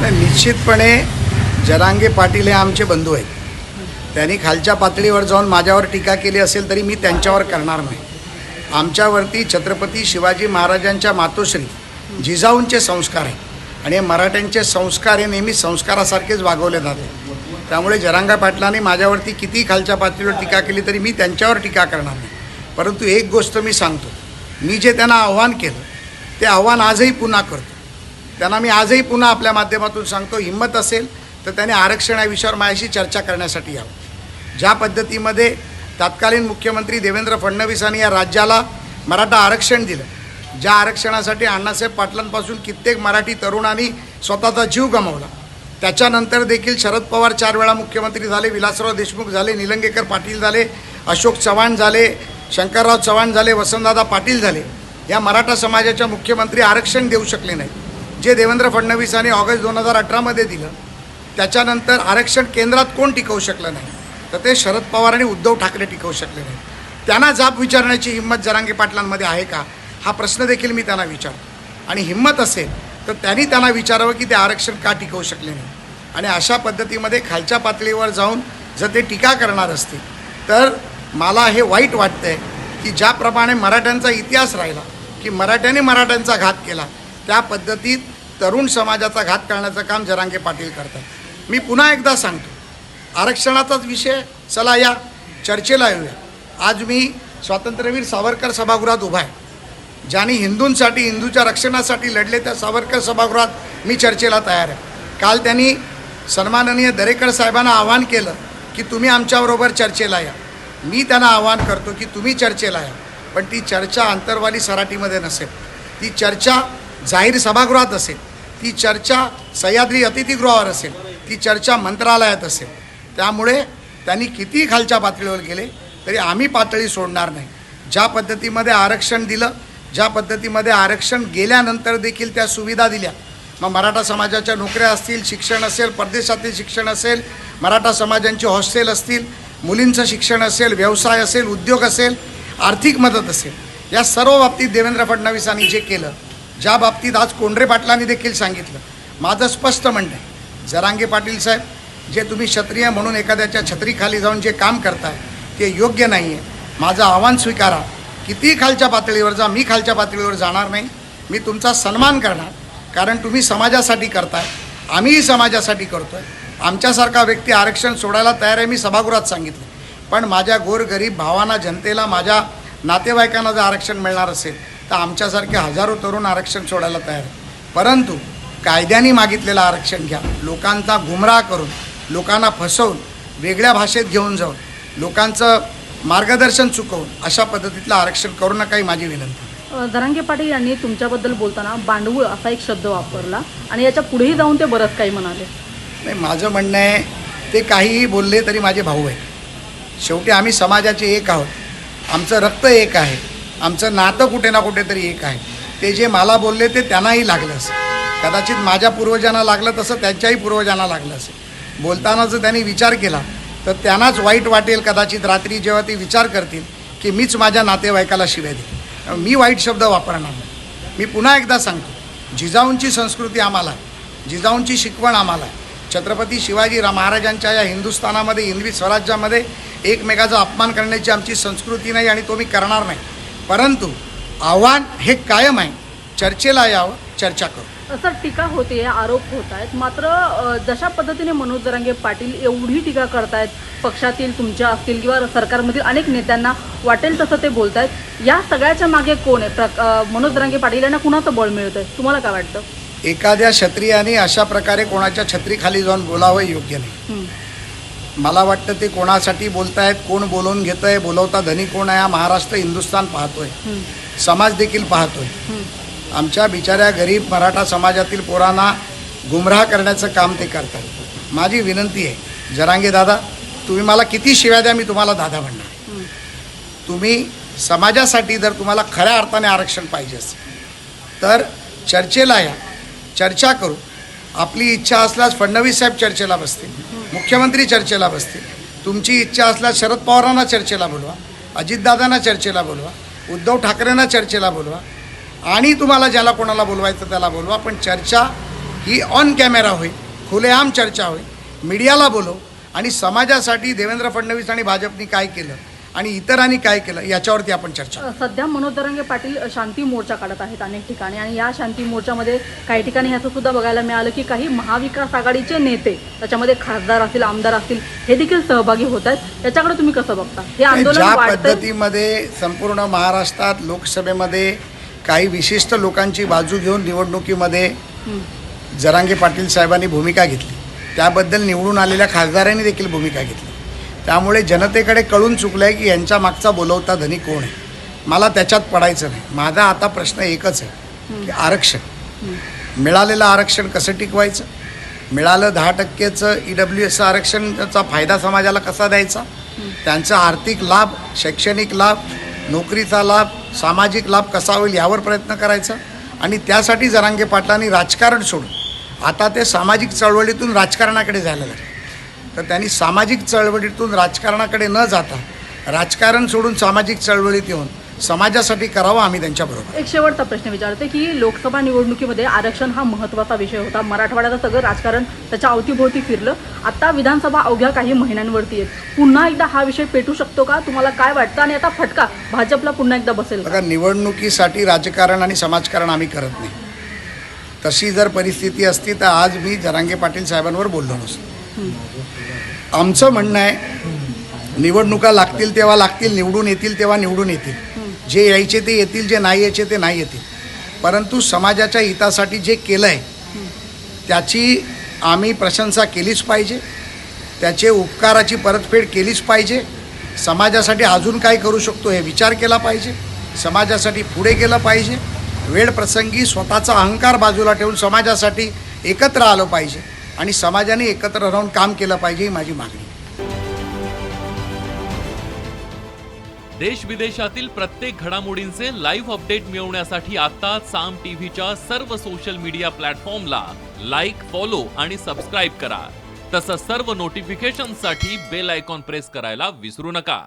नाही, निश्चितपणे जरांगे पाटील हे आमचे बंधू आहेत. त्यांनी खालच्या पातळीवर जाऊन माझ्यावर टीका केली असेल तरी मी त्यांच्यावर करणार नाही. आमच्यावरती छत्रपती शिवाजी महाराजांच्या मातोश्री जिजाऊंचे संस्कार आहेत आणि मराठ्यांचे संस्कार हे नेहमी संस्कारासारखेच वागवले जाते. त्यामुळे जरांगा पाटलांनी माझ्यावरती किती खालच्या पातळीवर टीका केली तरी मी त्यांच्यावर टीका करणार नाही. परंतु एक गोष्ट मी सांगतो. मी जे त्यांना आव्हान केलं ते आव्हान आजही पुन्हा करतो. त्यांना मी आजही पुन्हा आपल्या माध्यमातून सांगतो हिंमत असेल तर त्याने आरक्षण या विषयावर माझ्याशी चर्चा करण्यासाठी यावं. ज्या पद्धतीमध्ये तत्कालीन मुख्यमंत्री देवेंद्र फडणवीसांनी या राज्याला मराठा आरक्षण दिलं ज्या आरक्षणासाठी अण्णासाहेब पाटलांपासून कित्येक मराठी तरुणांनी स्वतःचा जीव गमावला त्याच्यानंतर देखील शरद पवार चार वेळा मुख्यमंत्री झाले विलासराव देशमुख झाले निलंगेकर पाटील झाले अशोक चव्हाण झाले शंकरराव चव्हाण झाले वसंतदादा पाटील झाले या मराठा समाजाच्या मुख्यमंत्री आरक्षण देऊ शकले नाही जे देवेंद्र फडणवीसांनी ऑगस्ट दोन हजार अठरामध्ये दिलं त्याच्यानंतर आरक्षण केंद्रात कोण टिकवू शकलं नाही? तर ते शरद पवार आणि उद्धव ठाकरे टिकवू शकले नाही त्यांना जाब विचारण्याची हिंमत जरांगे पाटलांमध्ये आहे का? हा प्रश्न देखील मी त्यांना विचारतो. आणि हिंमत असेल तर त्यांनी त्यांना विचारावं की ते आरक्षण का टिकवू शकले नाही? आणि अशा पद्धतीमध्ये खालच्या पातळीवर जाऊन जर ते टीका करणार असतील तर मला हे वाईट वाटतंय की ज्याप्रमाणे मराठ्यांचा इतिहास राहिला की मराठ्याने मराठ्यांचा घात केला त्या पद्धतीत तरुण समाजाचा घात करण्याचं काम जरांगे पाटील करतात. मी पुन्हा एकदा सांगतो आरक्षणाचाच विषय चला या चर्चेला येऊया. आज मी स्वातंत्र्यवीर सावरकर सभागृहात उभा आहे. ज्यांनी हिंदूंसाठी हिंदूच्या रक्षणासाठी लढले त्या सावरकर सभागृहात मी चर्चेला तयार आहे. काल त्यांनी सन्माननीय दरेकर साहेबांना आवाहन केलं की तुम्ही आमच्याबरोबर चर्चेला या. मी त्यांना आवाहन करतो की तुम्ही चर्चेला या. पण ती चर्चा अंतरवाली सराटीमध्ये नसेल. ती चर्चा जाहीर सभागृहात असेल. ती चर्चा सह्याद्री अतिथीगृहावर असेल ती चर्चा मंत्रालयात असेल. त्यामुळे त्यांनी किती खालच्या पातळीवर गेले तरी आम्ही पातळी सोडणार नाही. ज्या पद्धतीमध्ये आरक्षण दिलं ज्या पद्धतीमध्ये आरक्षण गेल्यानंतर देखील त्या सुविधा दिल्या. मग मराठा समाजाच्या नोकऱ्या असतील शिक्षण असेल परदेशातील शिक्षण असेल मराठा समाजांची हॉस्टेल असतील मुलींचं शिक्षण असेल व्यवसाय असेल उद्योग असेल आर्थिक मदत असेल या सर्व बाबतीत देवेंद्र फडणवीसांनी जे केलं ज्या बाबतीत आज कोंडरे पाटलांनी देखील सांगितलं माझं स्पष्ट म्हणणं आहे जरांगे पाटील साहेब जे तुम्ही क्षत्रिय म्हणून एखाद्याच्या छत्रीखाली जाऊन जे काम करताय ते योग्य नाही आहे माझं आव्हान स्वीकारा. किती खालच्या पातळीवर जा मी खालच्या पातळीवर जाणार नाही. मी तुमचा सन्मान करणार कारण तुम्ही समाजासाठी करताय. आम्हीही समाजासाठी करतोय. आमच्यासारखा व्यक्ती आरक्षण सोडायला तयार आहे मी सभागृहात सांगितलं. पण माझ्या गोरगरीब भावांना जनतेला माझ्या नातेवाईकांना जर आरक्षण मिळणार असेल तर आमच्यासारखे हजारो तरुण आरक्षण सोडायला तयार आहे परंतु कायद्याने मागितलेलं आरक्षण घ्या. लोकांचा गुमराह करून लोकांना फसवून वेगळ्या भाषेत घेऊन जाऊन लोकांचं मार्गदर्शन चुकवून अशा पद्धतीतलं आरक्षण करू नका ही माझी विनंती अ, दरांगे पाटील यांनी तुमच्याबद्दल बोलताना बांडवूळ असा एक शब्द वापरला आणि याच्या पुढेही जाऊन ते बरंच काही म्हणाले. नाही माझं म्हणणं आहे ते काहीही बोलले तरी माझे भाऊ आहेत. शेवटी आम्ही समाजाचे एक आहोत. आमचं रक्त एक आहे. आमचं नातं कुठे ना कुठेतरी एक आहे. ते जे मला बोलले ते त्यांनाही लागलं असेल. कदाचित माझ्या पूर्वजांना लागलं तसं त्यांच्याही पूर्वजांना लागलं असेल. बोलताना जर त्यांनी विचार केला तर त्यांनाच वाईट वाटेल कदाचित रात्री जेव्हा ते विचार करतील की मीच माझ्या नातेवाईकाला शिव्या देईन. मी वाईट शब्द वापरणार नाही. मी पुन्हा एकदा सांगतो जिजाऊंची संस्कृती आम्हाला आहे. जिजाऊंची शिकवण आम्हाला आहे. छत्रपती शिवाजी महाराजांच्या या हिंदुस्थानामध्ये हिंदवी स्वराज्यामध्ये एकमेकाचा अपमान करण्याची आमची संस्कृती नाही आणि तो मी करणार नाही. परंतु आव्हान हे कायम आहे. चर्चेला यावं चर्चा करू. सर टीका होते आरोप होत आहेत. मात्र जशा पद्धतीने मनोज दरांगे पाटील एवढी टीका करतायत पक्षातील तुमच्या असतील किंवा सरकारमधील अनेक नेत्यांना वाटेल तसं ते बोलत आहेत या सगळ्याच्या मागे कोण आहे? मनोज दरांगे पाटील यांना कुणाचं बळ मिळतं आहे तुम्हाला काय वाटतं? एखाद्या क्षत्रियाने अशा प्रकारे कोणाच्या छत्रीखाली जाऊन बोलावं योग्य नाही. मला वाटतं ते कोणासाठी बोलतायत कोण बोलवून घेत आहे बोलवता धनी कोण आहे हा महाराष्ट्र हिंदुस्थान पाहतोय. हं. समाज देखील पाहतोय. हं. आमच्या बिचाऱ्या गरीब मराठा समाजातील पोरांना गुमराह करण्याचं काम ते करतात. माझी विनंती आहे जरांगे दादा तुम्ही मला किती शिव्या द्या मी तुम्हाला दादा म्हणणार. तुम्ही समाजासाठी जर तुम्हाला खऱ्या अर्थाने आरक्षण पाहिजे असेल तर चर्चेला या. चर्चा करू. आपली इच्छा असल्यास फडणवीस साहेब चर्चेला बसतील. मुख्यमंत्री चर्चेला बसतील. तुमची इच्छा असल्यास शरद पवारांना चर्चेला बोलवा अजितदादांना चर्चेला बोलवा उद्धव ठाकरेंना चर्चेला बोलवा आणि तुम्हाला ज्याला कोणाला बोलवायचं त्याला बोलवा पण चर्चा ही ऑन कॅमेरा होईल खुलेआम चर्चा होईल. मीडियाला बोलव आणि समाजासाठी देवेंद्र फडणवीस आणि भाजपनी काय केलं आणि इतरांनी काय केलं याच्यावरती आपण चर्चा सध्या मनोज जरांगे पाटील शांती मोर्चा काढत आहेत अनेक ठिकाणी. आणि या शांती मोर्चामध्ये काही ठिकाणी ह्याचं सुद्धा बघायला मिळालं की काही महाविकास आघाडीचे नेते त्याच्यामध्ये खासदार असतील आमदार असतील हे देखील सहभागी होत आहेत. त्याच्याकडे तुम्ही कसं बघता? हे आंदोलन पद्धतीमध्ये संपूर्ण महाराष्ट्रात लोकसभेमध्ये काही विशिष्ट लोकांची बाजू घेऊन निवडणुकीमध्ये. जरांगे पाटील साहेबांनी भूमिका घेतली त्याबद्दल निवडून आलेल्या खासदारांनी देखील भूमिका घेतली. त्यामुळे जनतेकडे कळून चुकलं आहे की यांच्या मागचा बोलवता धनी कोण आहे? मला त्याच्यात पडायचं नाही. माझा आता प्रश्न एकच आहे की आरक्षण. मिळालेलं आरक्षण कसं टिकवायचं? मिळालं दहा टक्केचं ई डब्ल्यू एसचं आरक्षणाचा फायदा समाजाला कसा द्यायचा? त्यांचा आर्थिक लाभ शैक्षणिक लाभ नोकरीचा लाभ सामाजिक लाभ कसा होईल यावर प्रयत्न करायचा आणि त्यासाठी जरांगे पाटलांनी राजकारण सोडून आता ते सामाजिक चळवळीतून राजकारणाकडे जायला लागले. तर त्यांनी सामाजिक चळवळीतून राजकारणाकडे न जाता राजकारण सोडून सामाजिक चळवळीत येऊन समाजासाठी करावं आम्ही त्यांच्याबरोबर एक शेवटचा प्रश्न विचारते की लोकसभा निवडणुकीमध्ये आरक्षण हा महत्त्वाचा विषय होता. मराठवाड्याचं सगळं राजकारण त्याच्या अवतीभोवती फिरलं. आता विधानसभा अवघ्या काही महिन्यांवरती आहेत. पुन्हा एकदा हा विषय पेटू शकतो का? तुम्हाला काय वाटतं? आणि आता फटका. भाजपला पुन्हा एकदा बसेल का? बघा निवडणुकीसाठी राजकारण आणि समाजकारण आम्ही करत नाही. तशी जर परिस्थिती असती तर आज मी जरांगे पाटील साहेबांवर बोललो नसतो. आमचं म्हणणं आहे निवडणुका लागतील तेव्हा लागतील निवडून येतील तेव्हा निवडून येतील. जे यायचे ते येतील जे नाही यायचे ते नाही येतील. परंतु समाजाच्या हितासाठी जे केलं आहे त्याची आम्ही प्रशंसा केलीच पाहिजे. त्याचे उपकाराची परतफेड केलीच पाहिजे. समाजासाठी अजून काय करू शकतो हे विचार केला पाहिजे. समाजासाठी पुढे गेलं पाहिजे. वेळ प्रसंगी स्वतःचा अहंकार बाजूला ठेवून समाजासाठी एकत्र आलं पाहिजे. आणि समाजाने एकत्र राहून काम केलं पाहिजे ही माझी मागणी. देश विदेशातील प्रत्येक घडामोडींचे लाईव्ह अपडेट मिळवण्यासाठी आता साम टीव्हीच्या सर्व सोशल मीडिया प्लॅटफॉर्मला लाईक फॉलो आणि सबस्क्राईब करा. तसंच सर्व नोटिफिकेशनसाठी बेल आयकॉन प्रेस करायला विसरू नका.